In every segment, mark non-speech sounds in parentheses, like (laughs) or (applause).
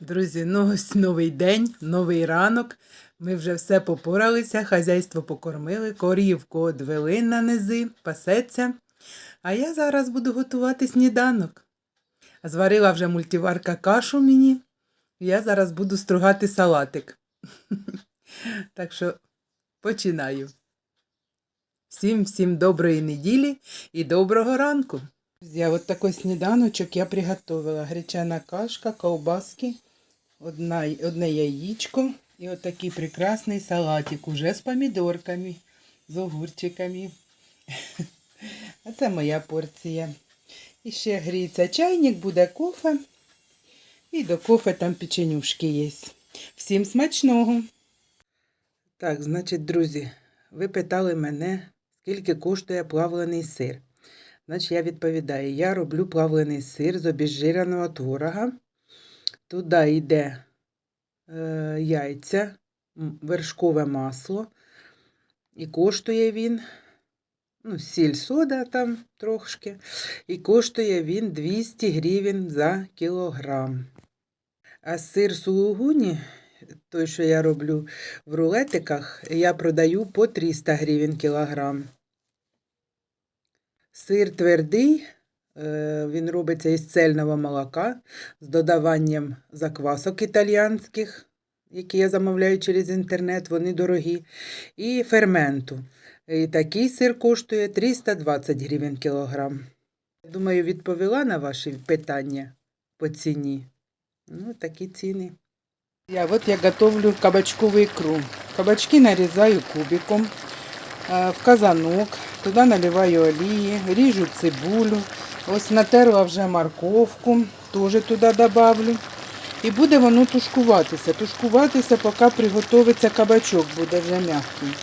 Друзі, ну ось новий день, новий ранок. Ми вже все попоралися, хазяйство покормили, корівку одвели на низи, пасеться. А я зараз буду готувати сніданок. Зварила вже мультиварка кашу мені. Я зараз буду стругати салатик. (laughs) Так що починаю. Всім всім доброї неділі і доброго ранку. Друзі, от такий сніданочок я приготувала. Гречана кашка, ковбаски, одна, одне яєчко і от прекрасний салатик уже з помідорками, з огурчиками. (laughs) А це моя порція. І ще гріється чайник, буде кофе. І до кофе там печенюшки є. Всім смачного! Так, значить, друзі, ви питали мене, скільки коштує плавлений сир. Значить, я відповідаю, я роблю плавлений сир з обезжиреного творога. Туди йде е, яйця, вершкове масло. І коштує він, ну, сіль сода там трошки. І коштує він 200 гривень за кілограм. А сир сулугуні, той, що я роблю в рулетиках, я продаю по 300 гривень кілограм. Сир твердий, він робиться із цельного молока з додаванням заквасок італіянських, які я замовляю через інтернет, вони дорогі, і ферменту. І такий сир коштує 320 гривень кілограм. Думаю, відповіла на ваші питання по ціні. Ну, такі ціни. Я вот я готовлю кабачковую икру. Кабачки нарезаю кубиком э, в казанок, туди наливаю олії, ріжу цибулю. Ось натерла вже морковку, теж туди добавлю. І буде воно тушкуватися. Тушкуватися, поки приготовиться кабачок, буде вже м'який.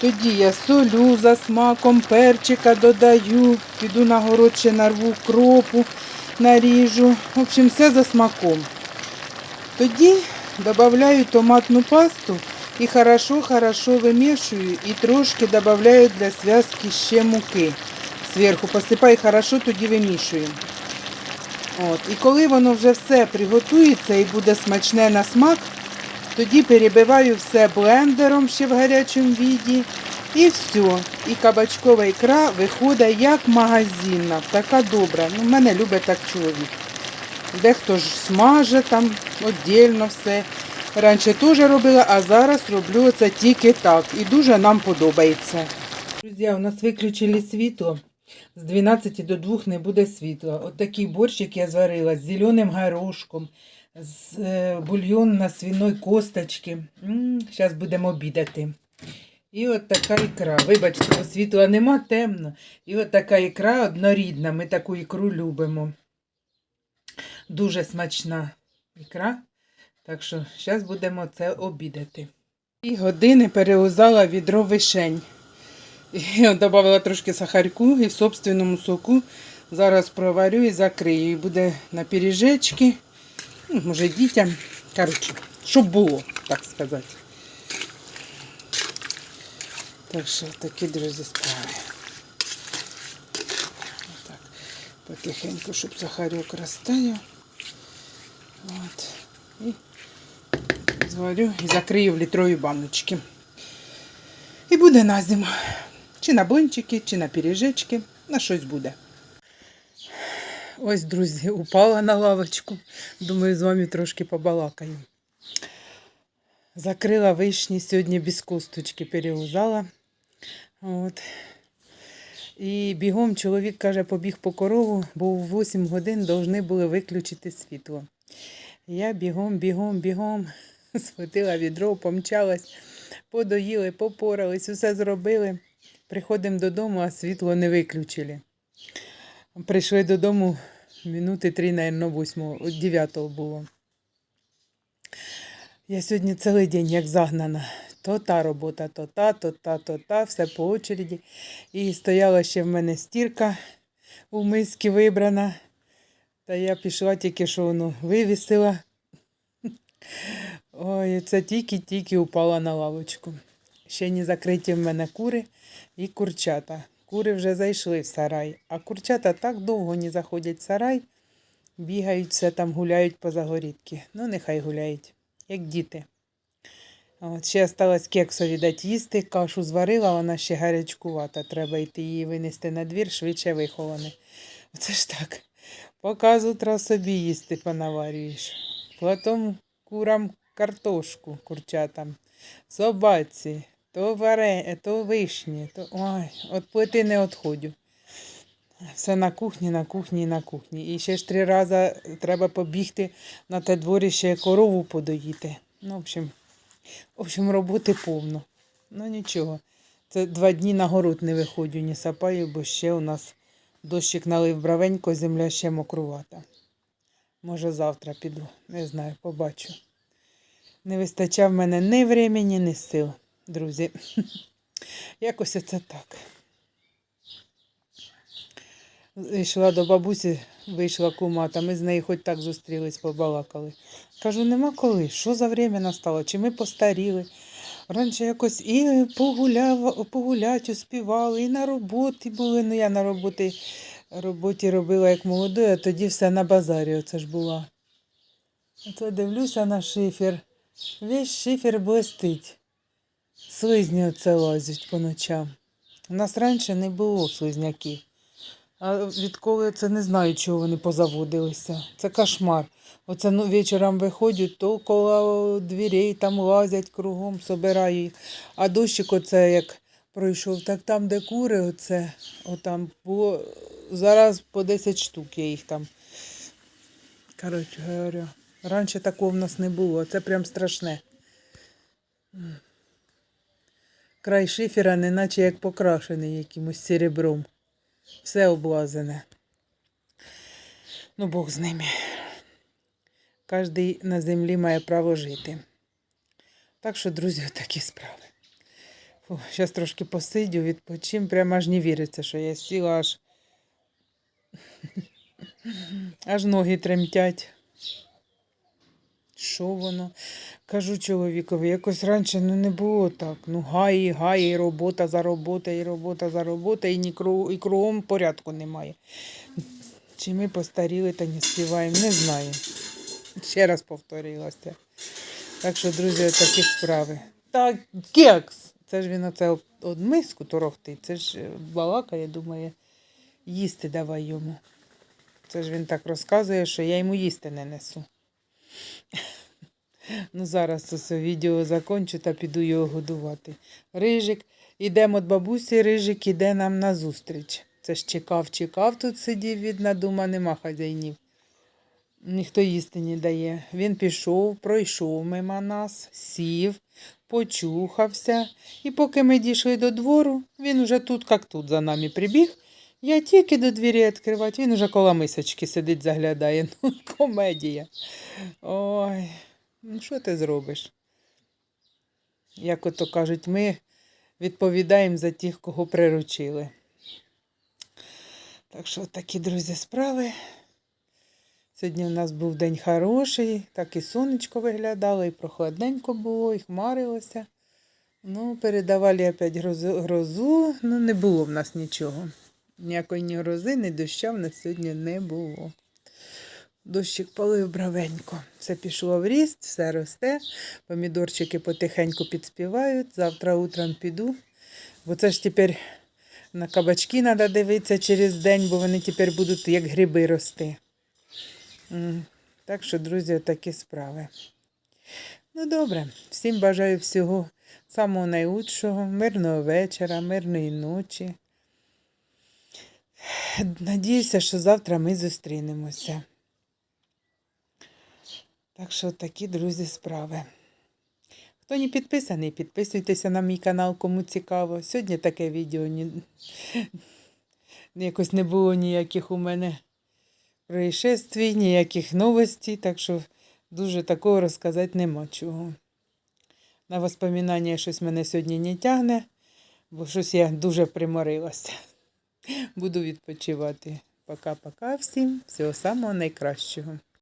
Тоді я солю за смаком, перчика додаю, піду на город ще нарву кропу, наріжу. В общем, все за смаком. Тоді добавляю томатну пасту і хорошо-хорошо вимішую і трошки добавляю для зв'язки ще муки. Зверху посипаю хорошо, тоді вимішую. От. І коли воно вже все приготується і буде смачне на смак, тоді перебиваю все блендером ще в гарячому віді. І все. І кабачкова ікра виходить як магазинна, така добра. Ну, мене любить так чоловік. Дехто ж смаже там віддільно все. Раніше теж робила, а зараз роблю це тільки так. І дуже нам подобається. Друзі, у нас виключили світло. З 12 до 2 не буде світла. От такий борщик я зварила з зеленим горошком, з е, бульйон на свиной косточки. Зараз будемо обідати. І от така ікра. Вибачте, бо світла нема темно. І от така ікра однорідна. Ми таку ікру любимо. Дуже смачна ікра. Так що зараз будемо це обідати. І години переузала відро вишень. (laughs) І додала трошки сахарку і собственному соку. Зараз проварю і закрию. І буде на пиріжечки. Ну, може дітям. Коротше, щоб було, так сказати. Так що такі, друзі, справи. Отак. Потихеньку, щоб сахарок розтаяв. От. І зварю і закрию в літрові баночки. І буде на зиму. Чи на блинчики, чи на пиріжечки. На щось буде. Ось, друзі, упала на лавочку. Думаю, з вами трошки побалакаю. Закрила вишні сьогодні без косточки, переузала. От. І бігом чоловік каже, побіг по корову, бо в 8 годин повинні були виключити світло. Я бігом, бігом, бігом схватила відро, помчалась, подоїли, попорались, усе зробили. Приходимо додому, а світло не виключили. Прийшли додому минути три, мабуть, восьмого, дев'ятого було. Я сьогодні цілий день як загнана. То та робота, то та, то та, то та, все по очереді. І стояла ще в мене стірка у миски вибрана. Та я пішла тільки що воно вивісила. Ой, це тільки-тільки упала на лавочку. Ще не закриті в мене кури і курчата. Кури вже зайшли в сарай, а курчата так довго не заходять в сарай, бігають, все там гуляють по загорідки. Ну, нехай гуляють, як діти. От ще осталось кексові дати їсти, кашу зварила, вона ще гарячкувата. Треба йти її винести на двір, швидше виховане. Це ж так. Поки з собі їсти понаварюєш. Потім курам картошку, курчатам, собаці, то варе, то вишні, то ой, от плити не відходю. Все на кухні, на кухні, на кухні. І ще ж три рази треба побігти на те дворище корову подоїти. Ну, в общем, в общем, роботи повно. Ну нічого. Це два дні на город не виходжу, ні сапаю, бо ще у нас дощик налив бравенько, земля ще мокрувата. Може, завтра піду, не знаю, побачу. Не вистачав мене ні времени, ні сил, друзі. (laughs) Якось це так. Йшла до бабусі, вийшла кума, та ми з нею хоч так зустрілись, побалакали. Кажу, нема коли, що за время настало, чи ми постаріли. Раніше якось і погуляв, погулять успівали, і на роботі були. Ну я на роботі, роботі робила як молодою, а тоді все на базарі оце ж була. Оце дивлюся на шифер. Весь шифер блистить. Слизні оце лазять по ночам. У нас раніше не було слизняків. А відколи це не знаю, чого вони позаводилися. Це кошмар. Оце ну, вечором виходять, то коло дверей там лазять кругом, собираю їх. А дощик оце як пройшов, так там, де кури, оце, отам було зараз по 10 штук я їх там. Коротше говорю, раніше такого в нас не було, це прям страшне. Край шифера, неначе як покрашений якимось серебром. Все облазене. Ну, Бог з ними. Кожний на землі має право жити. Так що, друзі, такі справи. Зараз трошки посидю, відпочим. Прямо аж не віриться, що я сіла аж. (laughs) Аж ноги тремтять. Що воно? Кажу чоловікові, якось раніше ну, не було так. Ну, гаї, гаї, і робота за робота, і робота за робота, і, кру- і кругом порядку немає. Чи ми постаріли та не співаємо, не знаю. Ще раз повторилася. Так що, друзі, такі справи. Так, кекс! Це ж він оце от миску торохтить, це ж е, балакає, думає, їсти давай йому. Це ж він так розказує, що я йому їсти не несу. Ну, зараз це відео закончу та піду його годувати. Рижик, ідемо від бабусі, Рижик іде нам на зустріч. Це ж чекав, чекав, тут сидів, видно, дума нема хазяїнів. Ніхто їсти не дає. Він пішов, пройшов мимо нас, сів, почухався. І поки ми дійшли до двору, він уже тут, як тут, за нами прибіг. Я тільки до двері відкривати, він уже коло мисочки сидить, заглядає. (laughs) Ну, комедія. Ой, ну що ти зробиш? Як ото кажуть, ми відповідаємо за тих, кого приручили. Так що такі, друзі, справи. Сьогодні у нас був день хороший, так і сонечко виглядало, і прохладненько було, і хмарилося. Ну, передавали опять грозу, грозу, ну не було в нас нічого. Ніякої ні грози, ні доща в нас сьогодні не було. Дощик полив бравенько. Все пішло в ріст, все росте. Помідорчики потихеньку підспівають. Завтра утром піду. Бо це ж тепер на кабачки треба дивитися через день, бо вони тепер будуть як гриби рости. Так що, друзі, такі справи. Ну, добре, всім бажаю всього самого найкращого, мирного вечора, мирної ночі. Надіюся, що завтра ми зустрінемося. Так що такі, друзі, справи. Хто не підписаний, підписуйтеся на мій канал, кому цікаво. Сьогодні таке відео ні... якось не було ніяких у мене происшествій, ніяких новостей, так що дуже такого розказати нема чого. На воспоминання щось мене сьогодні не тягне, бо щось я дуже приморилася. Буду відпочивати. Пока-пока всім. Всього самого найкращого.